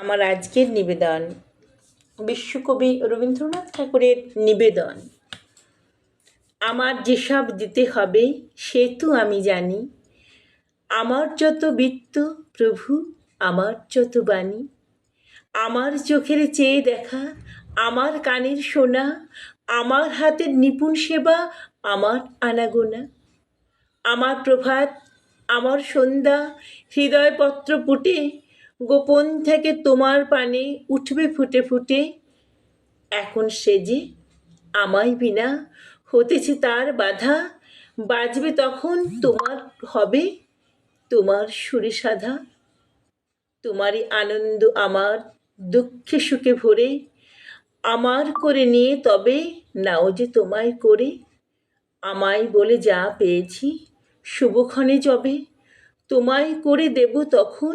আমার আজকের নিবেদন বিশ্বকবি রবীন্দ্রনাথ ঠাকুরের নিবেদন। আমার যেসব দিতে হবে, সে তো আমি জানি। আমার যত বৃত্ত প্রভু, আমার যত বাণী। আমার চোখের চেয়ে দেখা, আমার কানের শোনা আমার হাতের নিপুণ সেবা, আমার আনাগোনা। আমার প্রভাত, আমার সন্ধ্যা, হৃদয়পত্র পুটে গোপন থেকে তোমার পানে উঠবে ফুটে ফুটে। এখন সেজে আমায় বিনা হতেছে তার বাধা, বাজবে তখন তোমার হবে তোমার সুরে সাধা। তোমারই আনন্দ আমার দুঃখে সুখে ভরে, আমার করে নিয়ে তবে নাও যে তোমায় করে। আমায় বলে যা পেয়েছি শুভক্ষণে যবে। তোমায় করে দেব তখন